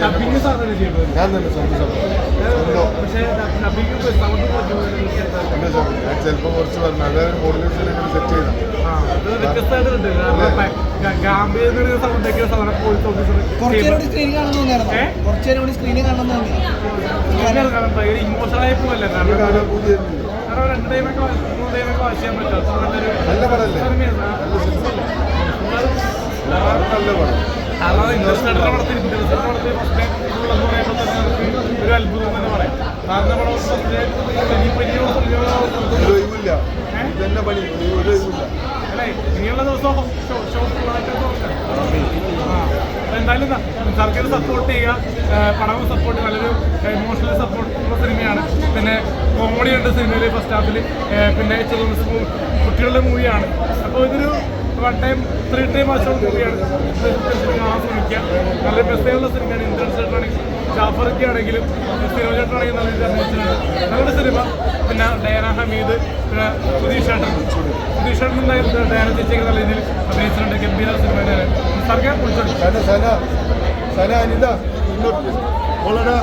Dubbing സാധനം ചെയ്യുന്നത് ഞാൻ തന്നെ സ്വന്തം ഞാൻ ചിലപ്പോൾ കുറച്ച് പറഞ്ഞു അതായത് മോഡുലേഷൻ അങ്ങനെ സെറ്റ് നല്ല അല്ലാതെ നല്ല പടം അല്ലാതെ ഇൻട്രസ്റ്റ് പടത്തിൽ ഇൻട്രസ്റ്റ് പടത്തിൽ ഫസ്റ്റ് ഉള്ളതെന്ന് പറയുമ്പോൾ തന്നെ നമുക്ക് ഒരു അത്ഭുതം തന്നെ പറയാം കാരണം നമ്മുടെ ഫസ്റ്റ് ഇനിയിപ്പോൾ ഇനിയുള്ള ഒരു ഒഴിവില്ല ഇതന്നെ പണി. ഒരു ഒഴിവില്ല അല്ലേ? ഇനിയുള്ള ദിവസം ഷോ ഷോ ഫുള്ളായിട്ട് നോക്കാം എന്തായാലും സർക്കാർ സപ്പോർട്ട് ചെയ്യുക. പടവും സപ്പോർട്ട് നല്ലൊരു ഇമോഷണൽ സപ്പോർട്ട് ഉള്ള സിനിമയാണ്. പിന്നെ കോമഡി ഉണ്ട് സിനിമയിൽ ഫസ്റ്റ് ഹാഫിൽ പിന്നെ ചിൽഡ്രൻസ് കുട്ടികളുടെ മൂവിയാണ് അപ്പോൾ ഇതൊരു വൺ ടൈം ത്രീ ടൈം വാച്ചുള്ള മൂവിയാണ് കാണാൻ ശ്രമിക്കുക നല്ല മെസ്സേജുള്ള സിനിമയാണ്. ഇന്ദ്രൻസ് ചേട്ടനാണെങ്കിൽ ജാഫറൊക്കെ ആണെങ്കിലും സിനിമ ചേട്ടനാണെങ്കിലും നല്ല സിനിമ. പിന്നെ ഡയന ഹമീദ് പിന്നെ സുധീഷ് ചേട്ടൻ. സുധീഷ് എന്തായാലും ഡയന ചേച്ചിയൊക്കെ നല്ല രീതിയിൽ അഭിനയിച്ചിട്ടുണ്ട്. ഗംഭീര സിനിമയുടെ സർക്കാർ ഇങ്ങോട്ട് വളരെ